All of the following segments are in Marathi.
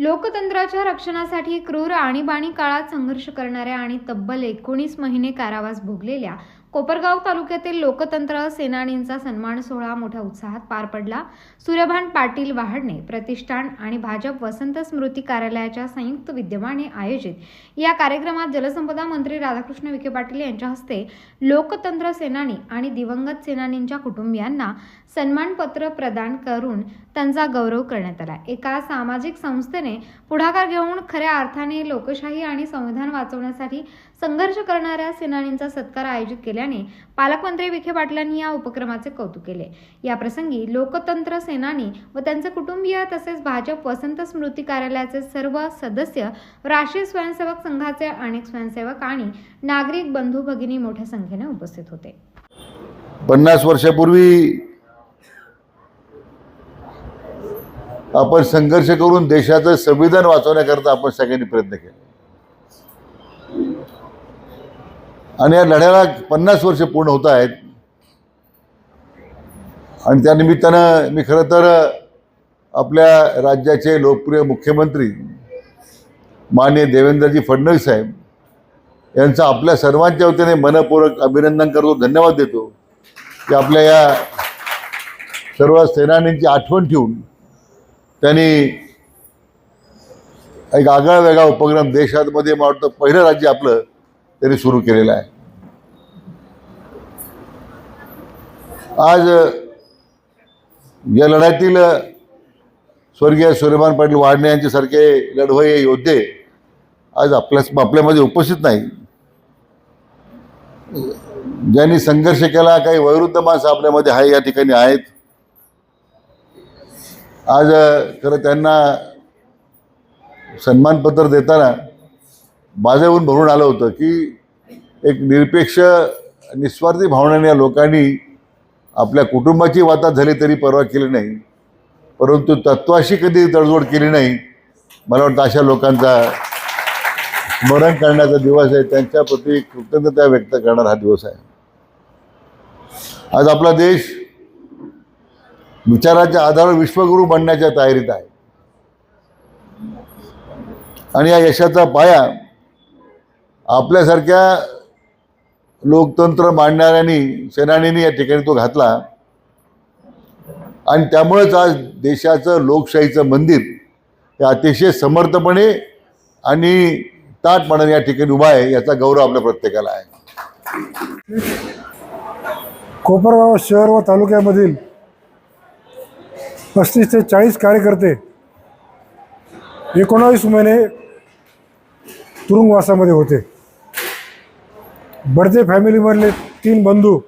लोकतंत्राच्या रक्षणासाठी क्रूर आणीबाणी काळात संघर्ष करणाऱ्या आणि तब्बल एकोणीस महिने कारावास भोगलेल्या कोपरगाव तालुक्यातील लोकतंत्र सेनानींचा सन्मान सोहळा मोठ्या उत्साहात पार पडला. सूर्यभान पाटील वाहडणे प्रतिष्ठान आणि भाजप वसंत स्मृती कार्यालयाच्या संयुक्त विद्यमाने आयोजित या कार्यक्रमात जलसंपदा मंत्री राधाकृष्ण विखे पाटील यांच्या हस्ते लोकतंत्र सेनानी आणि दिवंगत सेनानींच्या कुटुंबियांना सन्मानपत्र प्रदान करून त्यांचा गौरव करण्यात आला. एका सामाजिक संस्थेने पुढाकार घेऊन खऱ्या अर्थाने लोकशाही आणि संविधान वाचवण्यासाठी संघर्ष करणाऱ्या सेनानींचा सत्कार आयोजित केल्याने पालकमंत्री विखे पाटलांनी या उपक्रमाचे कौतुक केले. या प्रसंगी लोकतंत्र सेनानी व त्यांचे कुटुंबीय तसेच भाजप वसंत स्मृती कार्यालयाचे सर्व सदस्य राष्ट्रीय स्वयंसेवक संघाचे अनेक स्वयंसेवक आणि नागरिक बंधू भगिनी मोठ्या संख्येने उपस्थित होते. पन्नास वर्षापूर्वी आपण संघर्ष करून देशाचं संविधान वाचवण्याकरता आपण सगळ्यांनी प्रयत्न केला. आणि या लढ्याला पन्नास वर्ष पूर्ण होत आहेत. आणि त्या निमित्तानं मी खरं तर आपल्या राज्याचे लोकप्रिय मुख्यमंत्री माननीय देवेंद्रजी फडणवीस साहेब यांचं आपल्या सर्वांच्या वतीने मनपूर्वक अभिनंदन करतो धन्यवाद देतो. की आपल्या या सर्व सेनानींची आठवण ठेवून त्यांनी एक आगळा वेगळा उपक्रम देशामध्ये मला वाटतं पहिलं राज्य आपलं त्यांनी सुरू केलेलं आहे. आज या लढ्यातील स्वर्गीय सूर्यमान पाटील वाढणे यांच्यासारखे लढवय योद्धे आज आपल्या आपल्यामध्ये उपस्थित नाही ज्यांनी संघर्ष केला काही वैरुद्ध माणसं आपल्यामध्ये आहे या ठिकाणी आहेत. आज खरं त्यांना सन्मानपत्र देताना माझ्याहून भरून आलं होतं की एक निरपेक्ष निस्वार्थी भावनेने या लोकांनी आपल्या कुटुंबाची वाता झाली तरी परवा केली नाही. परंतु तत्वाशी कधी तडजोड केली नाही. मला वाटतं अशा लोकांचा स्मरण करण्याचा दिवस आहे. त्यांच्याप्रती कृतज्ञता व्यक्त करणारा हा दिवस आहे. आज आपला देश विचाराच्या आधारावर विश्वगुरू बनण्याच्या तयारीत आहे. आणि या यशाचा पाया आपल्यासारख्या लोकतंत्र मांडणाऱ्यांनी सेनानीने या ठिकाणी तो घातला. आणि त्यामुळेच आज देशाचं लोकशाहीचं मंदिर हे अतिशय समर्थपणे आणि ताटपणाने या ठिकाणी उभा आहे याचा गौरव आपल्या प्रत्येकाला आहे. कोपरगाव शहर व तालुक्यामधील पस्तीस ते चाळीस कार्यकर्ते एकोणावीस महिने तुरुंगवासामध्ये होते. बडते फॅमिलीमधले तीन बंधू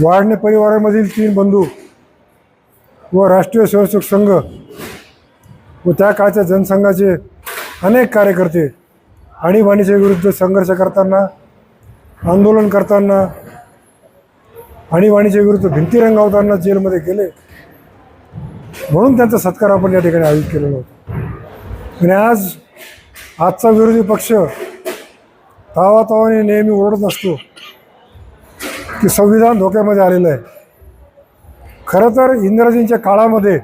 वाढणे परिवारामधील तीन बंधू व राष्ट्रीय स्वयंसेवक संघ व त्या काळच्या जनसंघाचे अनेक कार्यकर्ते आणीबाणीच्या विरुद्ध संघर्ष करताना आंदोलन करताना आणीबाणीच्या विरुद्ध भिंती रंगावताना जेलमध्ये गेले. म्हणून त्यांचा सत्कार आपण या ठिकाणी आयोजित केलेला होता. आणि आज आजचा विरोधी पक्ष तावातावाने नेहमी ओरडत असतो की संविधान धोक्यामध्ये आलेलं आहे. खरं तर इंग्रजींच्या काळामध्ये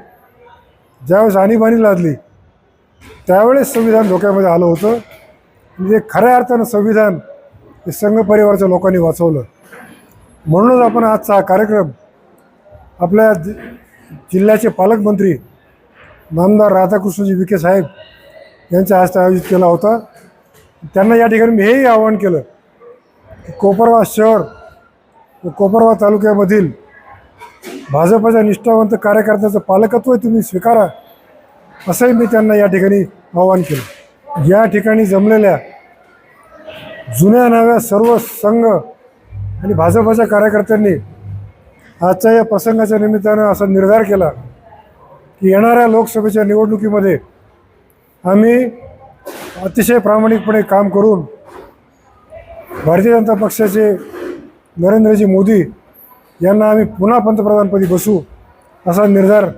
ज्यावेळेस आणीबाणी लादली त्यावेळेस संविधान धोक्यामध्ये आलं होतं. म्हणजे खऱ्या अर्थानं संविधान हे संघ परिवाराच्या लोकांनी वाचवलं. म्हणूनच आपण आजचा हा कार्यक्रम आपल्या जिल्ह्याचे पालकमंत्री नामदार राधाकृष्णजी विखे साहेब यांच्या हस्ते आयोजित केला होता. त्यांना या ठिकाणी मी हेही आवाहन केलं की कोपरवा शहर व कोपरवा तालुक्यामधील भाजपच्या निष्ठावंत कार्यकर्त्याचं पालकत्व तुम्ही स्वीकारा असंही मी त्यांना या ठिकाणी आवाहन केलं. या ठिकाणी जमलेल्या जुन्या नव्या सर्व संघ आणि भाजपच्या कार्यकर्त्यांनी आजच्या या प्रसंगाच्या निमित्तानं असा निर्धार केला की येणाऱ्या लोकसभेच्या निवडणुकीमध्ये आम्ही अतिशय प्रामाणिकपणे काम करून भारतीय जनता पक्षाचे नरेंद्रजी मोदी यांना आम्ही पुन्हा पंतप्रधानपदी बसू असा निर्धार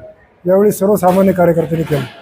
यावेळी सर्वसामान्य कार्यकर्त्यांनी केला.